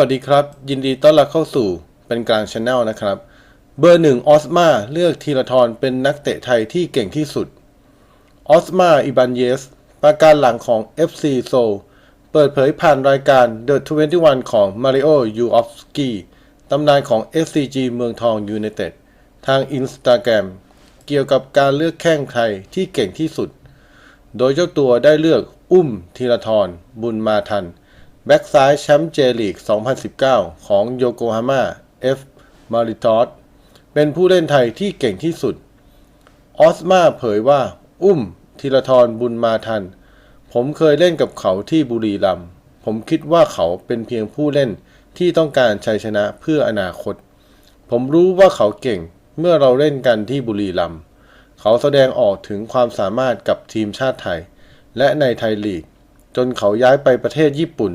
วัสดีครับ ยินดีต้อนรับเข้าสู่เป็นกลางช n แนลนะครับ เบอร์หนึ่งออสมาเลือกทีละทรเป็นนักเตะไทยที่เก่งที่สุดออสมาอิบันเยสประการหลังของ FC s o เปิดเผยผ่านรายการ The 21 ของมาริโอยูออฟสกีตำนานของ SCG เมืองทองยู n i เต็ดทางอินสตาแกรมเกี่ยวกับการเลือกแข้งไทยที่เก่งที่สุด โดยเจ้าตัวได้เลือกอุ้มธีรทรบุญมาทัน แบ็กซ้ายแชมป์เจลีก 2019 ของโยโกฮาม่าเอฟมาริทอสเป็นผู้เล่นไทยที่เก่งที่สุด ออสมาเผยว่า อุ้มธีรทรบุญมาทัน ผมเคยเล่นกับเขาที่บุรีรัมย์ผมคิดว่าเขาเป็นเพียงผู้เล่นที่ต้องการชัยชนะเพื่ออนาคต ผมรู้ว่าเขาเก่งเมื่อเราเล่นกันที่บุรีรัมย์เขาแสดงออกถึงความสามารถกับทีมชาติไทย และในไทยลีก จนเขาย้ายไปประเทศญี่ปุ่น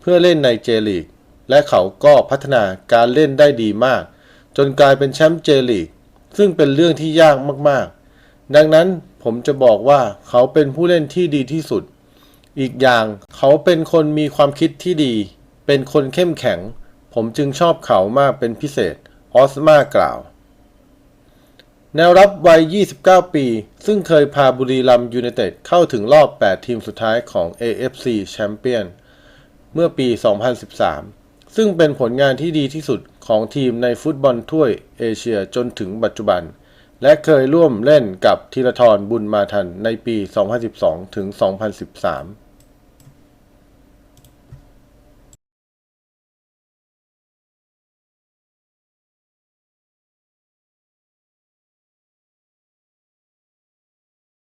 เพื่อเล่นในเจลีก และเขาก็พัฒนาการเล่นได้ดีมาก จนกลายเป็นแชมป์เจลีก ซึ่งเป็นเรื่องที่ยากมากๆ ดังนั้นผมจะบอกว่าเขาเป็นผู้เล่นที่ดีที่สุด อีกอย่างเขาเป็นคนมีความคิดที่ดี เป็นคนเข้มแข็ง ผมจึงชอบเขามากเป็นพิเศษ ออสมากล่าว แนวรับวัย 29 ปี ซึ่งเคยพาบุรีรัมยูไนเต็ดเข้าถึงรอบ 8 ทีมสุดท้ายของ AFC แชมเปี้ยน เมื่อปี 2013 ซึ่งเป็นผลงานที่ดีที่สุดของทีมในฟุตบอลถ้วยเอเชียจนถึงปัจจุบัน และเคยร่วมเล่นกับธีรทรบุญมาทันในปี 2012 ถึง 2013